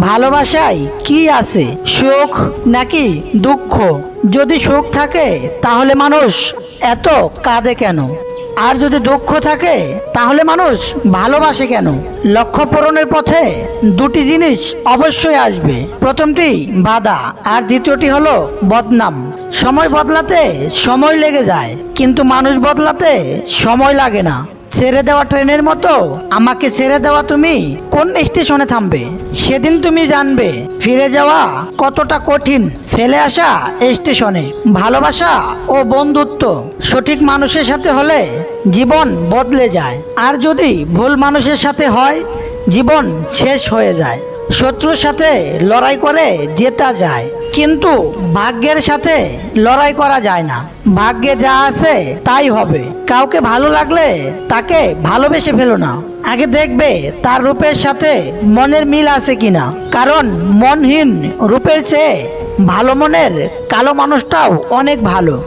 ভালোবাসায় কি আছে? সুখ নাকি দুঃখ? যদি সুখ থাকে, তাহলে মানুষ এত কাঁদে কেন? আর যদি দুঃখ থাকে, তাহলে মানুষ ভালোবাসে কেন? লক্ষ্য পূরণের পথে দুটি জিনিস অবশ্যই আসবে। প্রথমটি বাধা, আর দ্বিতীয়টি হলো বদনাম। সময় বদলাতে সময় লেগে যায়, কিন্তু মানুষ বদলাতে সময় লাগে না। ছেড়ে দেওয়া ট্রেনের মতো? আমাকে ছেড়ে দেওয়া তুমি কোন স্টেশনে থামবে? সেদিন তুমি জানবে, ফিরে যাওয়া কতটা কঠিন। ফেলে আসা স্টেশনে ভালোবাসা ও বন্ধুত্ব। সঠিক মানুষের সাথে হলে জীবন বদলে যায়। আর যদি ভুল মানুষের সাথে হয়, জীবন শেষ হয়ে যায়। শত্রুর সাথে লড়াই করে জেতা যায়। কিন্তু ভাগ্যের সাথে লড়াই করা যায় না। ভাগ্যে যা আছে তাই হবে। কাউকে ভালো লাগলে তাকে ভালোবেসে ফেলো না। আগে দেখবে তার রূপের সাথে মনের মিল আছে কিনা। কারণ মনহীন রূপের চেয়ে ভালো মনের কালো মানুষটাও অনেক ভালো।